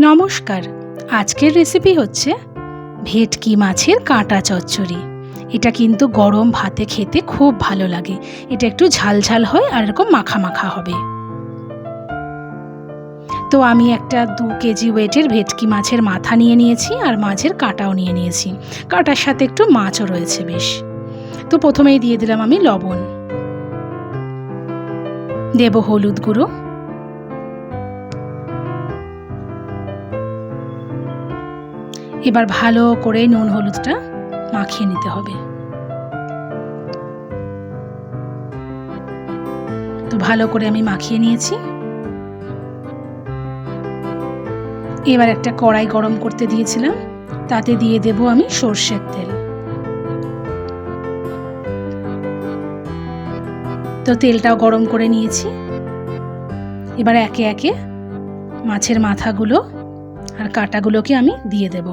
নমস্কার। আজকের রেসিপি হচ্ছে ভেটকি মাছের কাঁটা চচ্চড়ি। এটা কিন্তু গরম ভাতে খেতে খুব ভালো লাগে। এটা একটু ঝাল ঝাল হয় আর এরকম মাখা মাখা হবে। তো আমি একটা দু কেজি ওয়েটের ভেটকি মাছের মাথা নিয়ে নিয়েছি আর মাছের কাঁটাও নিয়ে নিয়েছি। কাঁটার সাথে একটু মাছও রয়েছে বেশ। তো প্রথমেই দিয়ে দিলাম আমি লবণ। দেব হলুদ গুঁড়ো। এবার ভালো করে নুন হলুদটা মাখিয়ে নিতে হবে। তো ভালো করে আমি মাখিয়ে নিয়েছি। এবার একটা কড়াই গরম করতে দিয়েছিলাম, তাতে দিয়ে দেব আমি সর্ষের তেল। তো তেলটাও গরম করে নিয়েছি। এবার একে একে মাছের মাথাগুলো আর কাটাগুলোকে আমি দিয়ে দেব।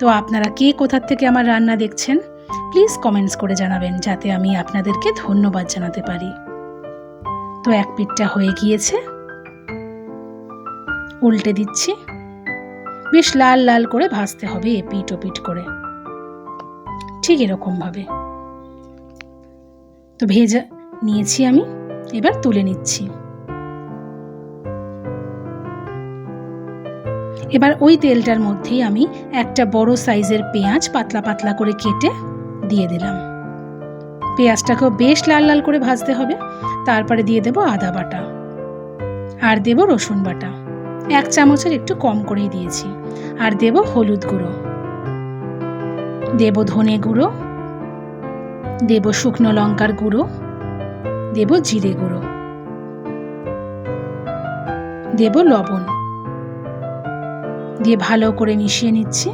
তো আপনারা কে কোথার থেকে আমার রান্না দেখছেন? প্লিজ কমেন্টস করে জানাবেন, যাতে আমি আপনাদেরকে ধন্যবাদ জানাতে পারি। তো এক পিঠটা হয়ে গিয়েছে। উল্টে দিচ্ছি। বেশ লাল লাল করে ভাজতে হবে এপিট ওপিট করে। ঠিক এরকমভাবে তো ভেজা নিয়েছি আমি। এবার তুলে নিচ্ছি। এবার ওই তেলটার মধ্যেই আমি একটা বড় সাইজের পেঁয়াজ পাতলা পাতলা করে কেটে দিয়ে দিলাম। পেঁয়াজটাকেও বেশ লাল লাল করে ভাজতে হবে। তারপরে দিয়ে দেব আদা বাটা। আর দেব রসুন বাটা। এক চামচের একটু কম করেই দিয়েছি। আর দেব হলুদ গুঁড়ো। দেব ধনে গুঁড়ো। দেব শুকনো লঙ্কার গুঁড়ো। দেব জিরে গুঁড়ো। দেব লবণ। দিয়ে ভালো করে মিশিয়ে নিচ্ছি।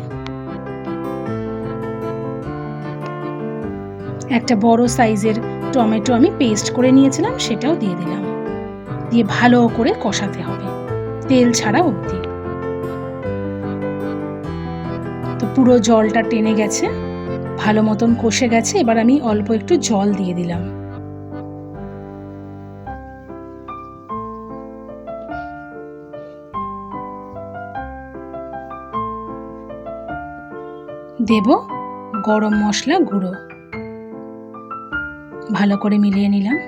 একটা বড় সাইজের টমেটো আমি পেস্ট করে নিয়েছিলাম, সেটাও দিয়ে দিলাম। দিয়ে ভালো করে কষাতে হবে, তেল ছাড়া অবধি। তো পুরো জলটা টেনে গেছে, ভালো মতন কষে গেছে, এবার আমি অল্প একটু জল দিয়ে দিলাম। দেব গরম মশলা গুঁড়ো। ভালো করে মিলিয়ে নিলাম।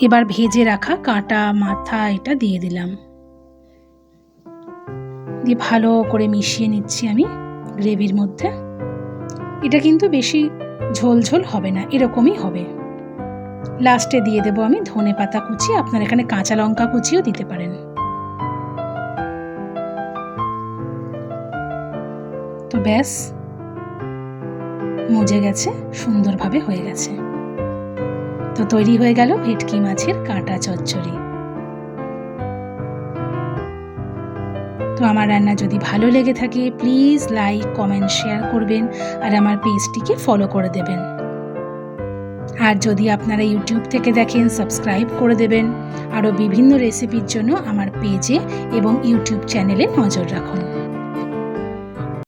এবার ভেজে রাখা কাটা মাথা এটা দিয়ে দিলাম। দিয়ে ভালো করে মিশিয়ে নিচ্ছি আমি গ্রেভির মধ্যে। এটা কিন্তু বেশি ঝোল ঝোল হবে না, এরকমই হবে। লাস্টে দিয়ে দেবো আমি ধনে পাতা কুচি, আপনার এখানে কাঁচা লঙ্কা কুচিও দিতে পারেন। তো ব্যাস, মজে গেছে, সুন্দরভাবে হয়ে গেছে। তো তৈরি হয়ে গেল ভেটকি মাছের কাঁটা চচ্চড়ি। তো আমার রান্না যদি ভালো লেগে থাকে প্লিজ লাইক কমেন্ট শেয়ার করবেন আর আমার পেজটিকে ফলো করে দেবেন। আর যদি আপনারা ইউটিউব থেকে দেখেন সাবস্ক্রাইব করে দেবেন। আরও বিভিন্ন রেসিপির জন্য আমার পেজে এবং ইউটিউব চ্যানেলে নজর রাখুন।